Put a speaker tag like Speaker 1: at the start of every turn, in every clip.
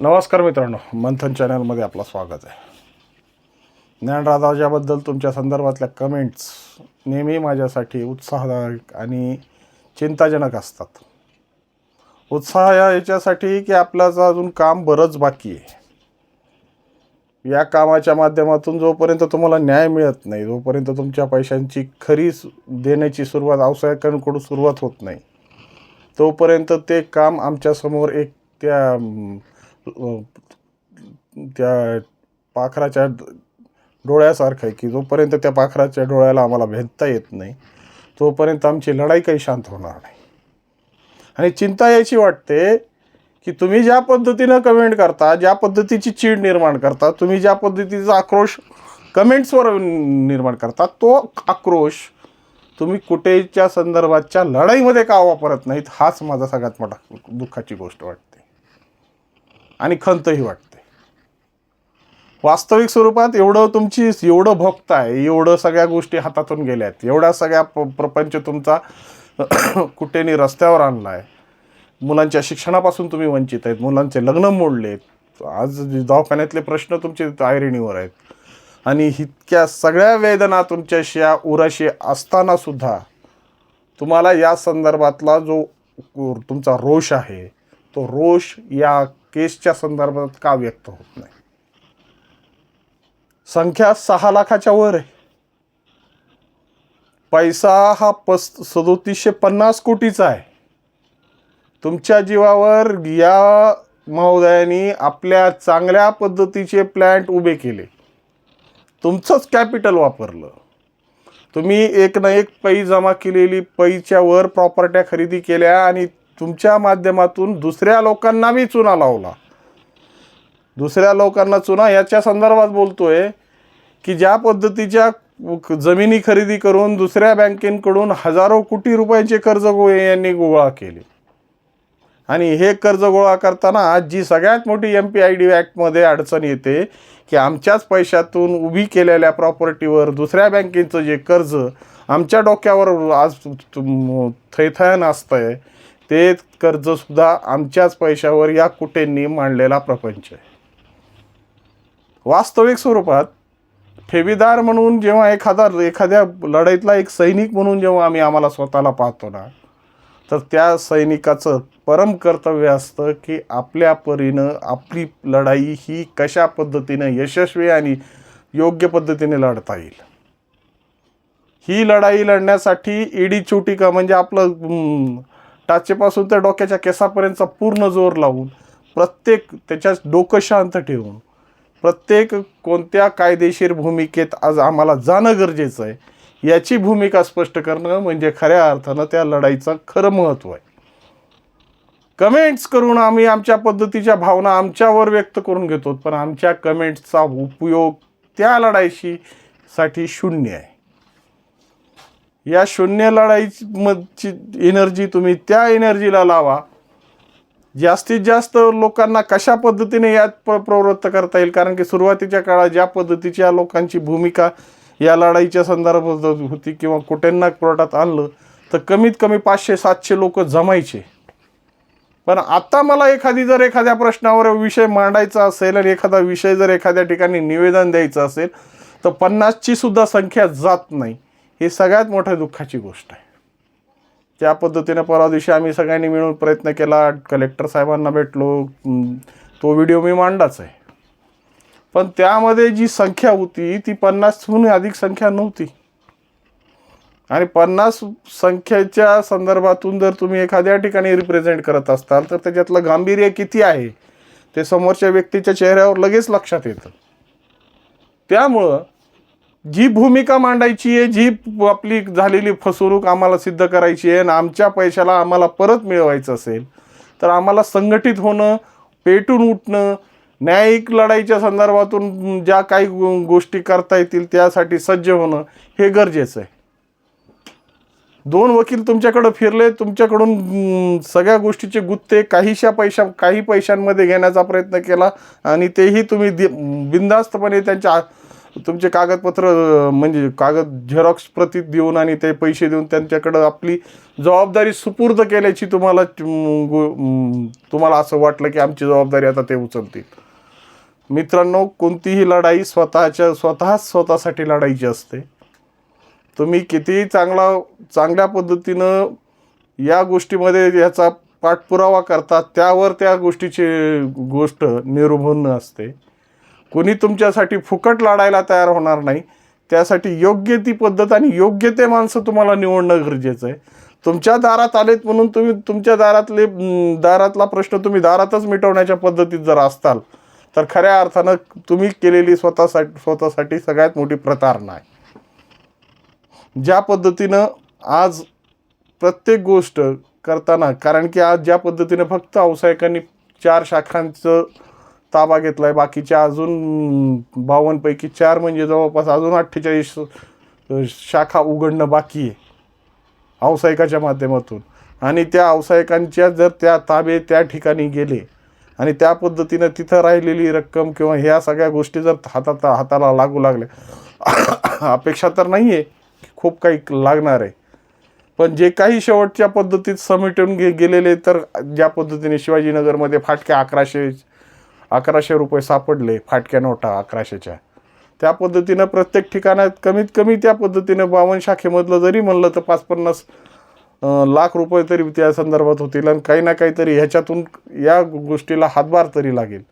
Speaker 1: नमस्कार मित्रांनो मंथन चॅनलमध्ये आपलं स्वागत आहे. ज्ञानराजाबद्दल तुमच्या संदर्भातल्या कमेंट्स नेहमी माझ्यासाठी उत्साहदायक आणि चिंताजनक असतात. उत्साह या याच्यासाठी की आपल्याचं अजून काम बरंच बाकी आहे. या कामाच्या माध्यमातून जोपर्यंत तुम्हाला न्याय मिळत नाही जोपर्यंत तुमच्या पैशांची खरी देण्याची सुरुवात व्यावसायिकांकडून सुरुवात होत नाही तोपर्यंत ते काम आमच्यासमोर एक त्या त्या पाखराच्या डोळ्यासारखं आहे की जोपर्यंत त्या पाखराच्या डोळ्याला आम्हाला भेदता येत नाही तोपर्यंत आमची लढाई काही शांत होणार नाही. आणि चिंता याची वाटते की तुम्ही ज्या पद्धतीनं कमेंट करता ज्या पद्धतीची चीड निर्माण करता तुम्ही ज्या पद्धतीचा आक्रोश कमेंट्सवर निर्माण करता तो आक्रोश तुम्ही कुठेच्या संदर्भातच्या लढाईमध्ये का वापरत नाहीत हाच माझा सगळ्यात मोठा दुःखाची गोष्ट वाटते. आणि खंतही वाटते. वास्तविक स्वरूपात एवढं तुमची एवढं भोगत आहे एवढं सगळ्या गोष्टी हातातून गेल्या आहेत एवढ्या सगळ्या प प्रपंच तुमचा कुठेनी रस्त्यावर आणला आहे मुलांच्या शिक्षणापासून तुम्ही वंचित आहेत मुलांचे लग्न मोडलेत. आज दवाखान्यातले प्रश्न तुमचे आयरणीवर आहेत. आणि इतक्या सगळ्या वेदना तुमच्याशी या उराशी असतानासुद्धा तुम्हाला या संदर्भातला जो तुमचा रोष आहे तो रोष या केसच्या संदर्भात का व्यक्त होत नाही? संख्या सहा लाखाच्या वर आहे. पैसा हा पस सदोतीसशे पन्नास कोटीचा आहे. तुमच्या जीवावर या महोदयांनी आपल्या चांगल्या पद्धतीचे प्लॅन्ट उभे केले. तुमचंच कॅपिटल वापरलं. तुम्ही एक ना एक पै जमा केलेली पैच्या वर प्रॉपर्ट्या खरेदी केल्या आणि तुमच्या माध्यमातून दुसऱ्या लोकांना मी चुना लावला. दुसऱ्या लोकांना चुना याच्या संदर्भात बोलतोय की ज्या पद्धतीच्या जमिनी खरेदी करून दुसऱ्या बँकेकडून हजारो कोटी रुपयांचे कर्ज गो यांनी गोळा केले. आणि हे कर्ज गोळा करताना आज जी सगळ्यात मोठी एम पी आय डी ॲक्टमध्ये अडचण येते की आमच्याच पैशातून उभी केलेल्या प्रॉपर्टीवर दुसऱ्या बँकेचं जे कर्ज आमच्या डोक्यावर आज थैथयन असतं असतंय. ते कर्जसुद्धा आमच्याच पैशावर या कुटेंनी मांडलेला प्रपंच आहे. वास्तविक स्वरूपात ठेवीदार म्हणून जेव्हा एखादा एखाद्या लढाईतला एक सैनिक म्हणून जेव्हा आम्ही आम्हाला स्वतःला पाहतो ना तर त्या सैनिकाचं परम कर्तव्य असतं की आपल्या परीनं आपली लढाई ही कशा पद्धतीनं यशस्वी आणि योग्य पद्धतीने लढता येईल. ही लढाई लढण्यासाठी इडी चोटिका म्हणजे आपलं टाचेपासून तर डोक्याच्या केसापर्यंतचा पूर्ण जोर लावून प्रत्येक त्याच्या डोकं शांत ठेवून प्रत्येक कोणत्या कायदेशीर भूमिकेत आज आम्हाला जाणं गरजेचं आहे याची भूमिका स्पष्ट करणं म्हणजे खऱ्या अर्थानं त्या लढाईचं खरं महत्त्व आहे. कमेंट्स करून आम्ही आमच्या पद्धतीच्या भावना आमच्यावर व्यक्त करून घेतो पण आमच्या कमेंट्सचा उपयोग त्या लढाईशी साठी शून्य आहे. या शून्य लढाईची एनर्जी तुम्ही त्या एनर्जीला लावा. जास्तीत जास्त लोकांना कशा पद्धतीने यात प्र प्रवृत्त करता येईल? कारण की सुरुवातीच्या काळात ज्या पद्धतीच्या लोकांची भूमिका या लढाईच्या संदर्भात होती किंवा कुठेंना कोर्टात आणलं तर कमीत कमी पाचशे सातशे लोक जमायचे. पण आता मला एखादी जर एखाद्या प्रश्नावर विषय मांडायचा असेल आणि एखादा विषय जर एखाद्या ठिकाणी निवेदन द्यायचं असेल तर पन्नासची सुद्धा संख्या जात नाही. ही सगळ्यात मोठ्या दुःखाची गोष्ट आहे. त्या पद्धतीनं परवा दिवशी आम्ही सगळ्यांनी मिळून प्रयत्न केला कलेक्टर साहेबांना भेटलो तो व्हिडिओ मी मांडलाच आहे. पण त्यामध्ये जी संख्या होती ती पन्नासहून अधिक संख्या नव्हती. आणि पन्नास संख्येच्या संदर्भातून जर तुम्ही एखाद्या ठिकाणी रिप्रेझेंट करत असाल तर त्याच्यातलं गांभीर्य किती आहे ते समोरच्या व्यक्तीच्या चेहऱ्यावर लगेच लक्षात येतं. त्यामुळं जी भूमिका मांडायची आहे जी आपली झालेली फसवणूक आम्हाला सिद्ध करायची आहे आणि आमच्या पैशाला आम्हाला परत मिळवायचं असेल तर आम्हाला संघटित होणं पेटून उठणं न्यायिक लढाईच्या संदर्भातून ज्या काही गोष्टी करता येतील त्यासाठी सज्ज होणं हे गरजेचं आहे. दोन वकील तुमच्याकडं फिरले तुमच्याकडून सगळ्या गोष्टीचे गुत्ते काहीशा पैशा काही पैशांमध्ये घेण्याचा प्रयत्न केला आणि तेही तुम्ही दि बिंदास्तपणे त्यांच्या तुमचे कागदपत्र म्हणजे कागद झेरॉक्स प्रतीत देऊन आणि ते पैसे देऊन त्यांच्याकडं आपली जबाबदारी सुपूर्द केल्याची तुम्हाला गो- तुम्हाला असं वाटलं की आमची जबाबदारी आता ते उचलतील. मित्रांनो कोणतीही लढाई स्वतःच्या स्वतःच स्वतःसाठी लढायची असते. तुम्ही कितीही चांगला चांगल्या पद्धतीनं या गोष्टीमध्ये याचा पाठपुरावा करता त्यावर त्या गोष्टीची गोष्ट निरूपण असते. कोणी तुमच्यासाठी फुकट लढायला तयार होणार नाही. त्यासाठी योग्य ती पद्धत आणि योग्य ते माणसं तुम्हाला निवडणं गरजेचं आहे. तुमच्या दारात आलेत म्हणून तुम्ही तुमच्या दारातले दारातला प्रश्न तुम्ही दारातच मिटवण्याच्या पद्धतीत जर असताल तर खऱ्या अर्थानं तुम्ही केलेली स्वतःसाठी स्वतःसाठी सगळ्यात मोठी प्रतारणा आहे. ज्या पद्धतीनं आज प्रत्येक गोष्ट करताना कारण की आज ज्या पद्धतीनं फक्त व्यावसायिकांनी चार शाखांचं ताबा घेतला आहे बाकीच्या अजून बावन्नपैकी चार म्हणजे जवळपास अजून अठ्ठेचाळीस शाखा उघडणं बाकी आहे. व्यावसायिकाच्या माध्यमातून. आणि त्या व्यावसायिकांच्या जर त्या ताबे त्या ठिकाणी गेले आणि त्या पद्धतीनं तिथं राहिलेली रक्कम किंवा ह्या सगळ्या गोष्टी जर हातात हाताला लागू लागल्या अपेक्षा तर नाही आहे खूप काही लागणार आहे. पण जे काही शेवटच्या पद्धतीत समेटून गे गेलेले तर ज्या पद्धतीने शिवाजीनगरमध्ये फाटक्या अकराशे अकराशे रुपये सापडले फाटक्या नोटा अकराशेच्या. त्या पद्धतीनं प्रत्येक ठिकाणात कमीत कमी त्या पद्धतीनं बावन शाखेमधलं जरी म्हणलं तर पाच पन्नास लाख रुपये तरी त्या संदर्भात होतील आणि काही ना काहीतरी ह्याच्यातून या गोष्टीला हातभार तरी लागेल.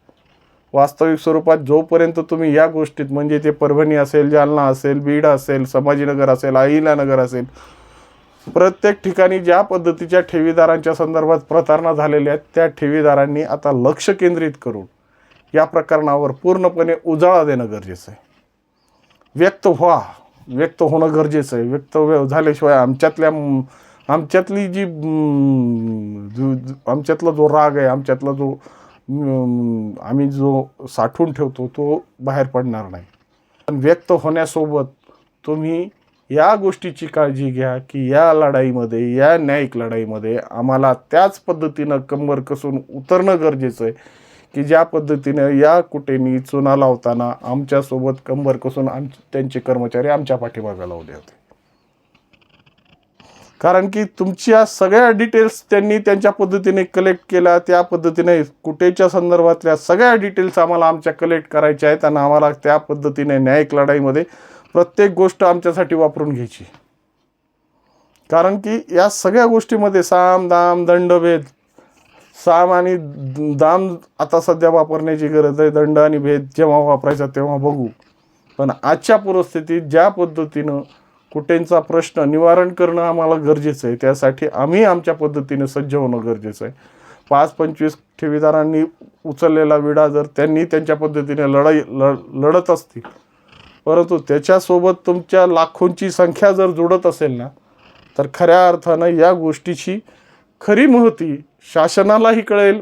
Speaker 1: वास्तविक स्वरूपात जोपर्यंत तुम्ही या गोष्टीत म्हणजे ते परभणी असेल जालना असेल बीड असेल संभाजीनगर असेल अहिल्यानगर असेल प्रत्येक ठिकाणी ज्या पद्धतीच्या ठेवीदारांच्या संदर्भात प्रतारणा झालेल्या आहेत त्या ठेवीदारांनी आता लक्ष केंद्रित करून या प्रकरणावर पूर्णपणे उजाळा देणं गरजेचं आहे. व्यक्त व्हा. व्यक्त होणं गरजेचं आहे. व्यक्त व्य- झाल्याशिवाय आमच्यातल्या आमच्यातली जी आमच्यातला जो राग आहे आमच्यातला जो आम्ही जो साठवून ठेवतो तो बाहेर पडणार नाही. पण व्यक्त होण्यासोबत तुम्ही या गोष्टीची काळजी घ्या की या लढाईमध्ये या न्यायिक लढाईमध्ये आम्हाला त्याच पद्धतीनं कंबर कसून उतरणं गरजेचं आहे. की ज्या पद्धतीनं या कुटेनी चुना लावताना आमच्यासोबत कंबर कसून आम त्यांचे कर्मचारी आमच्या पाठीमागे लावले होते. कारण की तुमच्या सगळ्या डिटेल्स त्यांनी त्यांच्या पद्धतीने कलेक्ट केल्या त्या पद्धतीने कुठेच्या संदर्भातल्या सगळ्या डिटेल्स आम्हाला आमच्या कलेक्ट करायच्या आहेत आणि आम्हाला त्या पद्धतीने न्यायिक लढाईमध्ये प्रत्येक गोष्ट आमच्यासाठी वापरून घ्यायची. कारण की या सगळ्या गोष्टीमध्ये साम दाम दंडभेद साम आणि दाम आता सध्या वापरण्याची गरज आहे. दंड आणि भेद जेव्हा वापरायचा तेव्हा बघू. पण आजच्या परिस्थितीत ज्या पद्धतीनं कुटेंचा प्रश्न निवारण करणं आम्हाला गरजेचं आहे त्यासाठी आम्ही आमच्या पद्धतीने सज्ज होणं गरजेचं आहे. पाच पंचवीस ठेवीदारांनी उचललेला विडा जर त्यांनी त्यांच्या पद्धतीने लढाई ल लढत असतील परंतु त्याच्यासोबत तुमच्या लाखोंची संख्या जर जुडत असेल ना तर खऱ्या अर्थानं या गोष्टीची खरी महती शासनालाही कळेल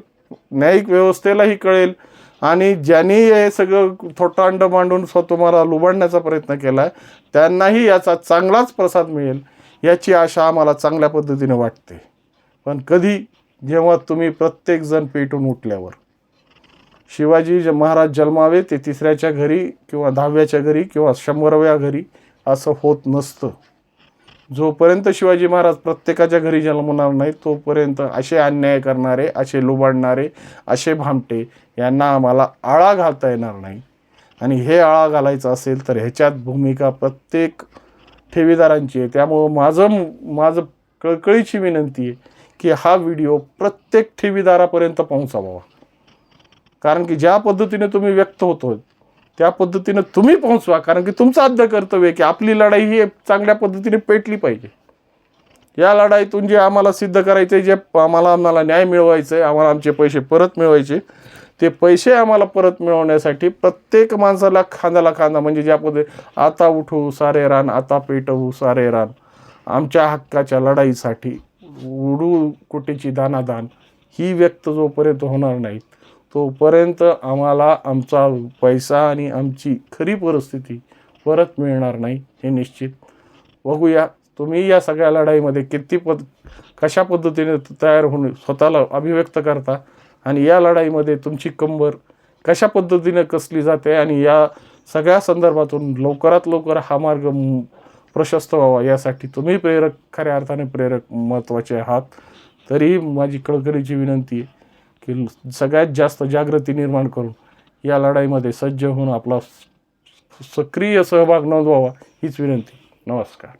Speaker 1: न्यायिक व्यवस्थेलाही कळेल आणि ज्यांनी हे सगळं थोटांड मांडून स्व तुम्हाला लुबाडण्याचा प्रयत्न केला आहे त्यांनाही याचा चांगलाच प्रसाद मिळेल याची आशा आम्हाला चांगल्या पद्धतीने वाटते. पण कधी जेव्हा तुम्ही प्रत्येकजण पेटून उठल्यावर शिवाजी जे महाराज जन्मावे ते तिसऱ्याच्या घरी किंवा दहाव्याच्या घरी किंवा शंभराव्या घरी असं होत नसतं. जोपर्यंत शिवाजी महाराज प्रत्येकाच्या घरी जन्मणार नाही तोपर्यंत असे अन्याय करणारे असे लुबाडणारे असे भामटे यांना आम्हाला आळा घालता येणार नाही. आणि हे आळा घालायचं असेल तर ह्याच्यात भूमिका प्रत्येक ठेवीदारांची आहे. त्यामुळं माझं माझं कळकळीची विनंती आहे की हा व्हिडिओ प्रत्येक ठेवीदारापर्यंत पोहोचावा. कारण की ज्या पद्धतीने तुम्ही व्यक्त होतो त्या पद्धतीनं तुम्ही पोहोचवा कारण की तुमचं आद्य कर्तव्य आहे की आपली लढाई ही चांगल्या पद्धतीने पेटली पाहिजे. या लढाईतून जे आम्हाला सिद्ध करायचं आहे जे आम्हाला आम्हाला न्याय मिळवायचं आहे आम्हाला आमचे पैसे परत मिळवायचे ते पैसे आम्हाला परत मिळवण्यासाठी प्रत्येक माणसाला खांद्याला खांदा म्हणजे ज्या पद्धती आता उठू सारे रान आता पेटवू सारे रान. आमच्या हक्काच्या लढाईसाठी उडू कुटेची दानादान ही व्यक्त जोपर्यंत होणार नाहीत तोपर्यंत आम्हाला आमचा पैसा आणि आमची खरी परिस्थिती परत मिळणार नाही हे निश्चित. बघूया तुम्ही या सगळ्या लढाईमध्ये किती पद कशा पद्धतीने तयार होऊन स्वतःला अभिव्यक्त करता आणि या लढाईमध्ये तुमची कंबर कशा पद्धतीने कसली जाते आणि या सगळ्या संदर्भातून लवकरात लवकर हा मार्ग प्रशस्त व्हावा यासाठी तुम्ही प्रेरक खऱ्या अर्थाने प्रेरक महत्त्वाचे आहात. तरी माझी कळकळीची विनंती आहे की सगळ्यात जास्त जागृती निर्माण करून या लढाईमध्ये सज्ज होऊन आपला सक्रिय सहभाग नोंदवावा हीच विनंती. नमस्कार.